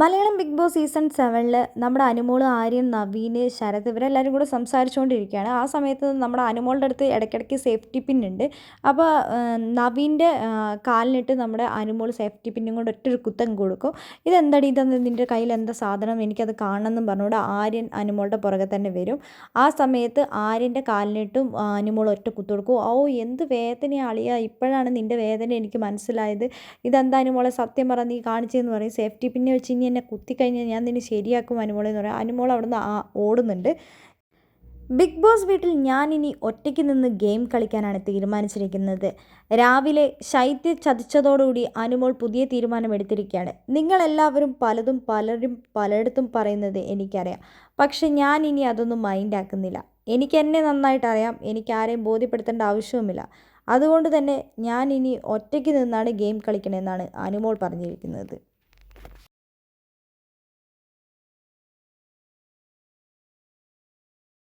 Malayalam big boss season സെവനിൽ നമ്മുടെ അനുമോൾ ആര്യൻ നവീന് ശരത് ഇവരെല്ലാവരും കൂടെ സംസാരിച്ചുകൊണ്ടിരിക്കുകയാണ്. ആ സമയത്ത് നമ്മുടെ അനുമോളുടെ അടുത്ത് ഇടയ്ക്കിടയ്ക്ക് സേഫ്റ്റി പിൻ ഉണ്ട്. അപ്പോൾ നവീന്റെ കാലിനിട്ട് നമ്മുടെ അനുമോൾ സേഫ്റ്റി പിന്നും കൊണ്ട് ഒറ്റൊരു കുത്തം കൊടുക്കും. ഇതെന്തടി? ഇതെന്ന് നിന്റെ കയ്യിൽ എന്താ സാധനം? എനിക്കത് കാണണമെന്നും പറഞ്ഞുകൊണ്ട് ആര്യൻ അനുമോളുടെ പുറകെ തന്നെ വരും. ആ സമയത്ത് ആര്യന്റെ കാലിനിട്ടും അനുമോൾ ഒറ്റ കുത്തു കൊടുക്കും. ഓ എന്ത് വേദന അളിയ ഇപ്പോഴാണ് നിന്റെ വേദന എനിക്ക് മനസ്സിലായത്. ഇതെന്താ അനുമോളെ സത്യം പറഞ്ഞ് നീ കാണിച്ചതെന്ന് പറയും. സേഫ്റ്റി പിന്നെ വെച്ച് ഇനി എന്നെ കുത്തിക്കഴിഞ്ഞാൽ ഞാൻ നിന്നെ ശരിയാക്കും അനുമോളെ എന്ന് പറയാം. അനുമോൾ അവിടുന്ന് ആ ഓടുന്നുണ്ട്. ബിഗ് ബോസ് വീട്ടിൽ ഞാൻ ഇനി ഒറ്റയ്ക്ക് നിന്ന് ഗെയിം കളിക്കാനാണ് തീരുമാനിച്ചിരിക്കുന്നത്. രാവിലെ ശൈത്യ ചതിച്ചതോടുകൂടി അനുമോൾ പുതിയ തീരുമാനം എടുത്തിരിക്കുകയാണ്. നിങ്ങളെല്ലാവരും പലതും പലരും പലയിടത്തും പറയുന്നത് എനിക്കറിയാം. പക്ഷെ ഞാൻ ഇനി അതൊന്നും മൈൻഡാക്കുന്നില്ല എനിക്ക് എന്നെ നന്നായിട്ട് അറിയാം. എനിക്ക് ആരെയും ബോധ്യപ്പെടുത്തേണ്ട ആവശ്യവുമില്ല. അതുകൊണ്ട് തന്നെ ഞാൻ ഇനി ഒറ്റയ്ക്ക് നിന്നാണ് ഗെയിം കളിക്കണമെന്നാണ് അനുമോൾ പറഞ്ഞിരിക്കുന്നത്.